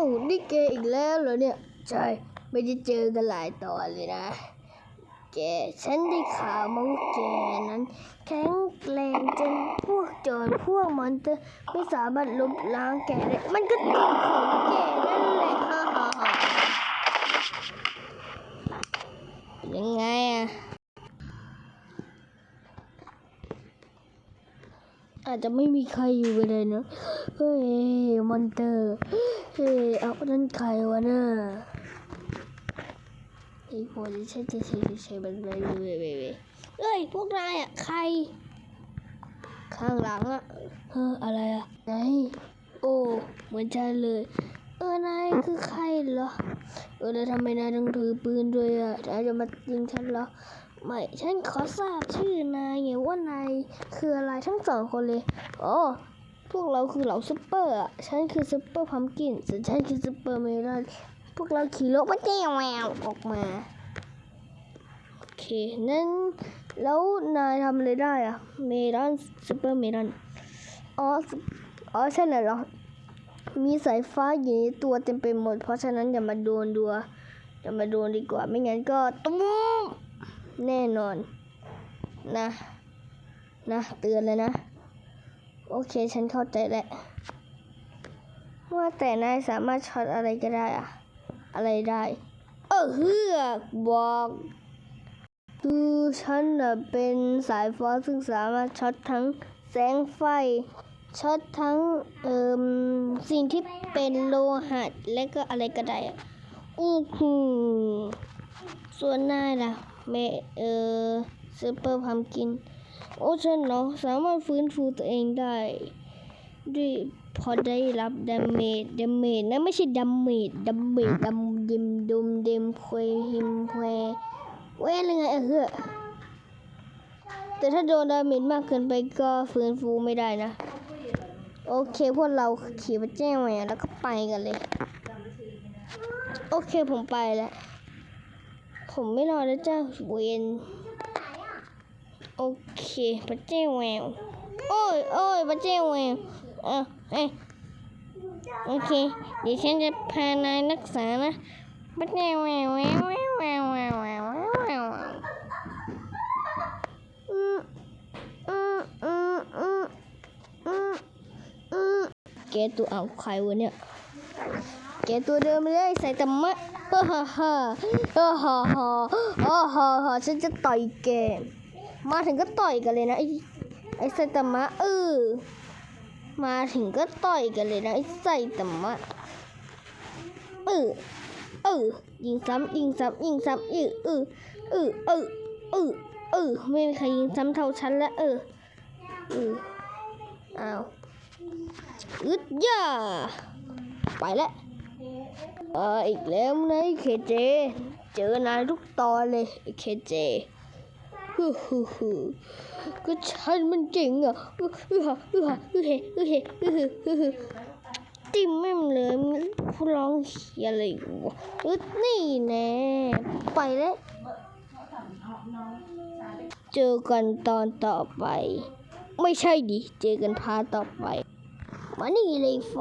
อ้นี่แกอีกแล้วเหรอเนี่ย ใช่ ไม่ได้เจอกันหลายตอนเลยนะ แก ฉันได้ข่าวมาว่าแกนั้น แข็งแกร่งจนพวกโจรพวกมอนเตอร์ไม่สามารถลบล้างแกได้ มันก็จริงของแกนั่นแหละฮ่าฮ่าฮ่ายังไงอะ อาจจะไม่มีใครอยู่เลยเนะเฮ้ยมอนเตอร์เฮ้ยเอานั่นใครวะน่ะไอ้พวกนี้ใช่ใช่ใช่ใช่มันเลยเว้ยเว้ยเว้ยเอ้ยพวกนายอะใคร ข้างหลังอะเฮ้ออะไรอะไหนโอ้เหมือนฉันเลย เออนายคือใครเหรอเออแล้วทำไมนายต้องถือปืนด้วยอะนายจะมายิงฉันเหรอ ไม่ฉันขอทราบชื่อนายไงว่านายคืออะไรทั้งสองคนเลยอ๋อพวกเราคือเหล่าซุปเปอร์อะฉันคือซุปเปอร์พัมกินส่วนฉันคือซุปเปอร์เมลอนพวกเราขี่รถมาแจ้วแววออกมาโอเคนั้นแล้วนายทำอะไรได้อะเมลอนซุปเปอร์เมลอนอ๋ออ๋อใช่เหรอมีสายฟ้าอยู่ในตัวเต็มไปหมด เพราะฉะนั้นอย่ามาโดนดัวอย่ามาโดนดีกว่าไม่งั้นก็ตุ้ม แน่นอนนะนะเตือนเลยนะ โอเคฉันเข้าใจแล้วว่าแต่นายสามารถช็อตอะไรก็ได้อะอะไรได้ เออเฮือกบอกคือฉันนะเป็นสายฟ้าซึ่งสามารถช็อตทั้งแสงไฟช็อตทั้งเอ่มสิ่งที่เป็นโลหะและก็อะไรก็ได้อะอู้หูส่วนนายล่ะ เมเออซูเปอร์พัมกิน โอ้ฉันเนาะสามารถฟื้นฟูตัวเองได้ด้วยพอได้รับดาเมจดาเมจนะไม่ใช่ดาเมจดาเมจดำดิมดุมเดมเพยหิมเพยเว้ยอะไรไงเออเฮ้อแต่ถ้าโดนดาเมจมากเกินไปก็ฟื้นฟูไม่ได้นะ โอเคพวกเราขี่ไปแจ้งแหวนแล้วก็ไปกันเลย โอเคผมไปแล้ว ผมไม่รอแล้วจ้าเวนโอเคพระเจ้าแววโอ้ยโอ้ยพระเจ้าแววเออเอ้ยโอเค เดี๋ยวฉันจะพานายรักษานะพระเจ้าแววแววแววแววแววแววแววอืมอืมอืมอืมอืมอืมแกตัวเอาใครวะเนี่ย แกตัวเดิมเลยใส่ตะมะโฮ่าฮ่าโอ้ฮ่าฮ่าฮ่าฮ่าฉันจะต่อยแกมาถึงก็ต่อยกันเลยนะไอ้ไอ้ใส่ตะมะเออมาถึงก็ต่อยกันเลยนะไอ้ใส่ตะมะเออเออยิงซ้ำยิงซ้ำยิงซ้ำเออเออเออเออเออไม่มีใครยิงซ้ำเท่าฉันละเออเอออ้าวอึดย่าไปแล้ว อออีกแล้วนะเคเจ เจอนายทุกตอนเลยเคเจฮึฮึฮึก็ฉันมันเจ๋งอะฮึฮึฮะฮึฮะฮึเฮฮึเฮฮึฮึฮึฮึติมไม่เลยมันพูดร้องเฮียอะไรวะอึดนี่แน่ไปแล้วเจอกันตอนต่อไป ไม่ใช่ดิ เจอกันพาต่อไป มานี่เลยไฟ